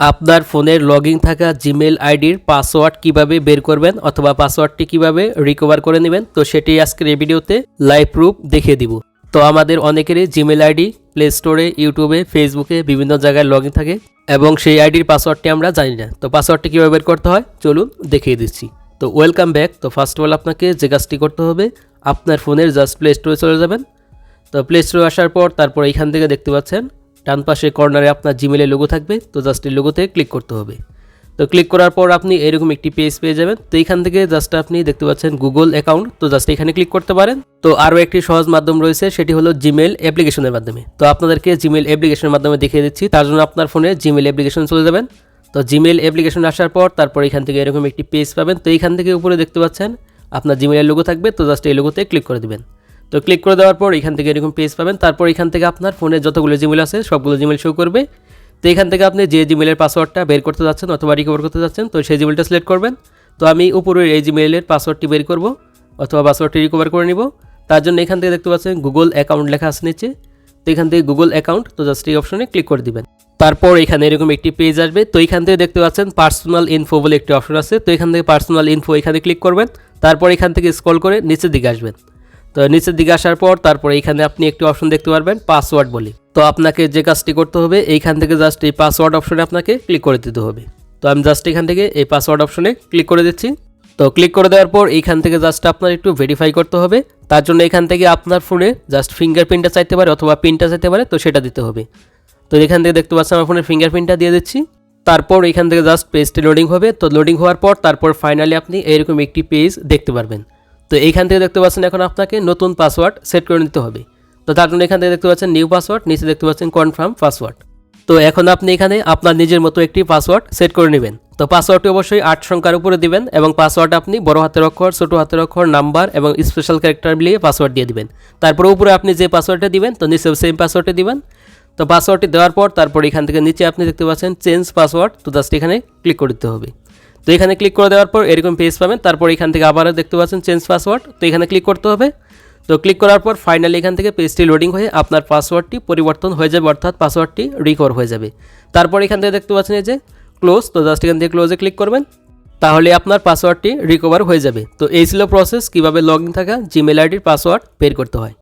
আপনার ফোনের লগইন থাকা জিমেল আইডির পাসওয়ার্ড কীভাবে বের করবেন অথবা পাসওয়ার্ডটি কীভাবে রিকভার করে নেবেন, তো সেটি আজকের এই ভিডিওতে লাইভ প্রুফ দেখিয়ে দিব। তো আমাদের অনেকেরই জিমেল আইডি প্লে স্টোরে ইউটিউবে ফেসবুকে বিভিন্ন জায়গায় লগ থাকে এবং সেই আইডির পাসওয়ার্ডটি আমরা জানি না। তো পাসওয়ার্ডটি কীভাবে বের করতে হয়, চলুন দেখিয়ে দিচ্ছি। তো ওয়েলকাম ব্যাক তো ফার্স্ট অফ অল আপনাকে যে কাজটি করতে হবে, আপনার ফোনের জাস্ট প্লে স্টোরে চলে যাবেন। তো প্লে স্টোরে আসার পর তারপর এইখান থেকে দেখতে পাচ্ছেন ডান পাশে কর্নারে আপনার জিমেলের লোগো থাকবে, তো জাস্ট এই লোগোতে ক্লিক করতে হবে। তো ক্লিক করার পর আপনি এরকম একটি পেজ পেয়ে যাবেন। তো এইখান থেকে জাস্ট আপনি দেখতে পাচ্ছেন গুগল অ্যাকাউন্ট তো জাস্ট এখানে ক্লিক করতে পারেন। তো আরও একটি সহজ মাধ্যম রয়েছে, সেটি হলো জিমেল অ্যাপ্লিকেশনের মাধ্যমে। তো আপনাদেরকে জিমেল অ্যাপ্লিকেশনের মাধ্যমে দেখিয়ে দিচ্ছি, তার জন্য আপনার ফোনে জিমেল অ্যাপ্লিকেশন চলে যাবেন। তো জিমেল অ্যাপ্লিকেশন আসার পর তারপর এখান থেকে এরকম একটি পেজ পাবেন। তো এইখান থেকে উপরে দেখতে পাচ্ছেন, আপনার জিমেলের লোগো থাকবে, তো জাস্ট এই লোগোতে ক্লিক করে দিবেন। তো ক্লিক করে দেওয়ার পর এখান থেকে এরকম পেজ পাবেন। তারপর এখান থেকে আপনার ফোনে যতগুলো জিমেল আছে, সবগুলো জিমেল শো করবে। তো এখান থেকে আপনি যে জিমেলের পাসওয়ার্ডটা বের করতে যাচ্ছেন অথবা রিকভার করতে যাচ্ছেন, তো সেই জিমেলটা সিলেক্ট করবেন। তো আমি উপরের এই জিমেলের পাসওয়ার্ডটি বের করব অথবা পাসওয়ার্ডটি রিকভার করে নিব। তার জন্য এখান থেকে দেখতে পাচ্ছেন গুগল অ্যাকাউন্ট লেখা আছে নিচে। তো এখান থেকে গুগল অ্যাকাউন্ট তো জাস্ট এই অপশনে ক্লিক করে দিবেন। তারপর এখানে এরকম একটি পেজ আসবে। তো এখান থেকে দেখতে পাচ্ছেন পার্সোনাল ইনফো বলে একটি অপশন আছে। তো এখান থেকে পার্সোনাল ইনফো এখানে ক্লিক করবেন। তারপর এখান থেকে স্ক্রল করে নিচের দিকে আসবেন। তো নিচের দিকে আসার পর তারপরে এইখানে আপনি একটি অপশন দেখতে পারবেন পাসওয়ার্ড বলে। তো আপনাকে যে কাজটি করতে হবে, এইখান থেকে জাস্ট এই পাসওয়ার্ড অপশনে আপনাকে ক্লিক করে দিতে হবে। তো আমি জাস্ট এখান থেকে এই পাসওয়ার্ড অপশনে ক্লিক করে দিচ্ছি। তো ক্লিক করে দেওয়ার পর এইখান থেকে জাস্ট আপনার একটু ভেরিফাই করতে হবে। তার জন্য এখান থেকে আপনার ফোনে জাস্ট ফিঙ্গারপ্রিন্টটা চাইতে পারে অথবা পিনটা চাইতে পারে, তো সেটা দিতে হবে। তো এখান থেকে দেখতে পাচ্ছেন আমার ফোনের ফিঙ্গারপ্রিন্টটা দিয়ে দিচ্ছি। তারপর এখান থেকে জাস্ট পেজটি লোডিং হবে। তো লোডিং হওয়ার পর তারপর ফাইনালি আপনি এরকম একটি পেজ দেখতে পারবেন। তো এইখান থেকে দেখতে পাচ্ছেন এখন আপনাকে নতুন পাসওয়ার্ড সেট করে নিতে হবে। তো তার জন্য এখান থেকে দেখতে পাচ্ছেন নিউ পাসওয়ার্ড নিচে দেখতে পাচ্ছেন কনফার্ম পাসওয়ার্ড তো এখন আপনি এখানে আপনার নিজের মতো একটি পাসওয়ার্ড সেট করে নেবেন। তো পাসওয়ার্ডটি অবশ্যই আট সংখ্যার উপরে দিবেন এবং পাসওয়ার্ড আপনি বড় হাতের অক্ষর, ছোট হাতের অক্ষর নাম্বার এবং স্পেশাল ক্যারেক্টার মিলিয়ে পাসওয়ার্ড দিয়ে দিবেন। তারপর উপরে আপনি যে পাসওয়ার্ডটা দিবেন, তো নিচে সেম পাসওয়ার্ডটা দিবেন। তো পাসওয়ার্ডটি দেওয়ার পর তারপর এখান থেকে নিচে আপনি দেখতে পাচ্ছেন চেঞ্জ পাসওয়ার্ড তো জাস্ট এখানে ক্লিক করে দিতে হবে। তো এখানে ক্লিক করে দেওয়ার পর এরকম পেজ পাবেন। তারপর এখান থেকে আবারও দেখতে পাচ্ছেন চেঞ্জ পাসওয়ার্ড তো এখানে ক্লিক করতে হবে। তো ক্লিক করার পর ফাইনালি এখান থেকে পেজটি লোডিং হয়ে আপনার পাসওয়ার্ডটি পরিবর্তন হয়ে যাবে, অর্থাৎ পাসওয়ার্ডটি রিকভার হয়ে যাবে। তারপর এখান থেকে দেখতে পাচ্ছেন এই যে ক্লোজ তো জাস্ট এখান থেকে ক্লোজে ক্লিক করবেন। তাহলে আপনার পাসওয়ার্ডটি রিকভার হয়ে যাবে। তো এই ছিল প্রসেস কীভাবে লগ ইন থাকা জিমেল আইডির পাসওয়ার্ড বের করতে হয়।